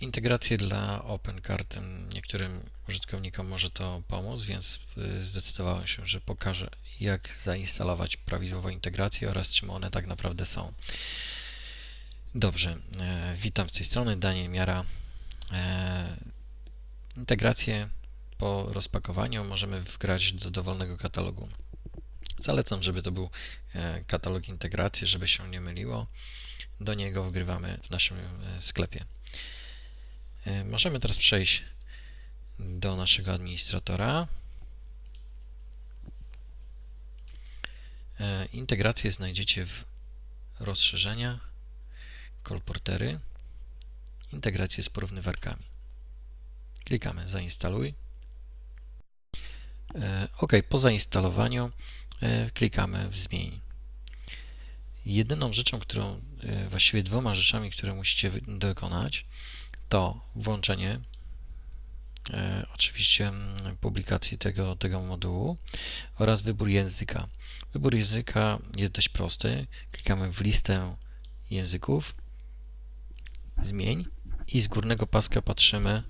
Integracje dla OpenCard niektórym użytkownikom może to pomóc, więc y, zdecydowałem się, że pokażę jak zainstalować prawidłową integrację oraz czym one tak naprawdę są. Dobrze, e, witam z tej strony, Daniel Miara. E, integrację po rozpakowaniu możemy wgrać do dowolnego katalogu. Zalecam, żeby to był e, katalog integracji, żeby się nie myliło. Do niego wgrywamy w naszym sklepie. E, możemy teraz przejść do naszego administratora. E, integrację znajdziecie w rozszerzenia, kolportery, integrację z porównywarkami. Klikamy zainstaluj. E, OK, po zainstalowaniu klikamy w zmień. Jedyną rzeczą, którą, właściwie dwoma rzeczami, które musicie dokonać, to włączenie e, oczywiście mm, publikacji tego, tego modułu oraz wybór języka. Wybór języka jest dość prosty. Klikamy w listę języków, zmień i z górnego paska patrzymy,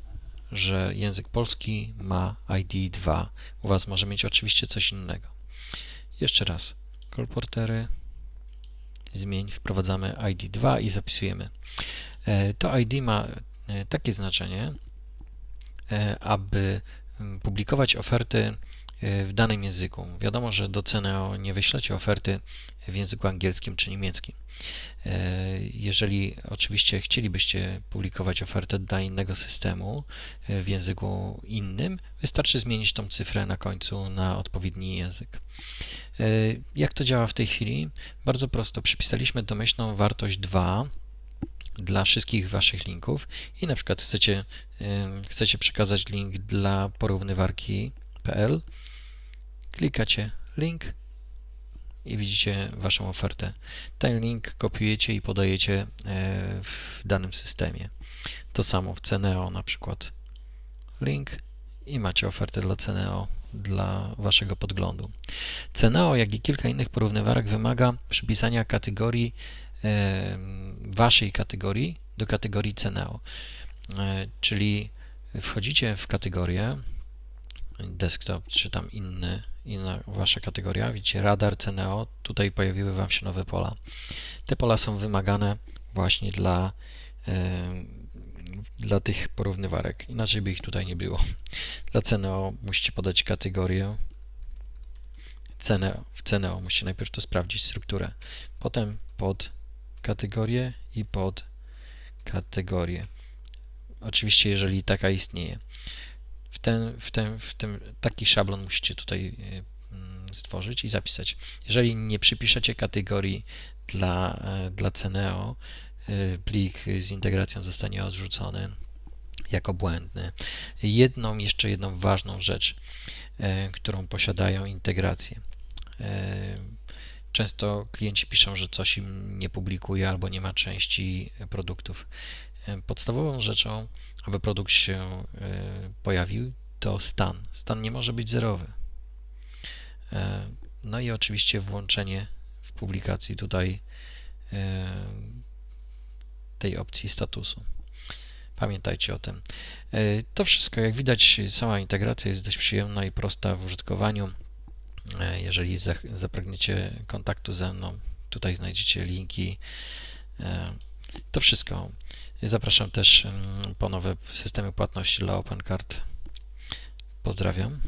że język polski ma ID 2. U Was może mieć oczywiście coś innego. Jeszcze raz. Kolportery, zmień, wprowadzamy ID 2 i zapisujemy. E, to ID ma takie znaczenie, e, aby mm, publikować oferty e, w danym języku. Wiadomo, że do CNO nie wyślecie oferty w języku angielskim czy niemieckim. Jeżeli oczywiście chcielibyście publikować ofertę dla innego systemu w języku innym, wystarczy zmienić tą cyfrę na końcu na odpowiedni język. Jak to działa w tej chwili? Bardzo prosto. Przypisaliśmy domyślną wartość 2 dla wszystkich Waszych linków i na przykład chcecie, chcecie przekazać link dla porównywarki.pl, klikacie link i widzicie Waszą ofertę. Ten link kopiujecie i podajecie e, w danym systemie. To samo w Ceneo na przykład. Link i macie ofertę dla Ceneo dla Waszego podglądu. Ceneo, jak i kilka innych porównywarek wymaga przypisania kategorii waszej kategorii do kategorii Ceneo. E, czyli wchodzicie w kategorię desktop, czy tam inny, inna wasza kategoria, widzicie radar, Ceneo, tutaj pojawiły wam się nowe pola. Te pola są wymagane właśnie dla, dla tych porównywarek, inaczej by ich tutaj nie było. Dla Ceneo musicie podać kategorię, cenę, w Ceneo musicie najpierw to sprawdzić, strukturę, potem pod kategorię i pod kategorię. Oczywiście, jeżeli taka istnieje. W, ten, w, ten, w tym taki szablon musicie tutaj y, mm, stworzyć i zapisać. Jeżeli nie przypiszecie kategorii dla, e, dla Ceneo, y, plik z integracją zostanie odrzucony jako błędny. Jedną, jeszcze jedną ważną rzecz, e, którą posiadają integracje. E, Często klienci piszą, że coś im nie publikuje albo nie ma części produktów. Podstawową rzeczą, aby produkt się e, pojawił, to stan. Stan nie może być zerowy. E, no i oczywiście włączenie w publikacji tutaj e, tej opcji statusu. Pamiętajcie o tym. To wszystko, jak widać, sama integracja jest dość przyjemna i prosta w użytkowaniu. E, jeżeli zapragniecie kontaktu ze mną, tutaj znajdziecie linki. E, to wszystko. Zapraszam też po nowe systemy płatności dla OpenCard. Pozdrawiam.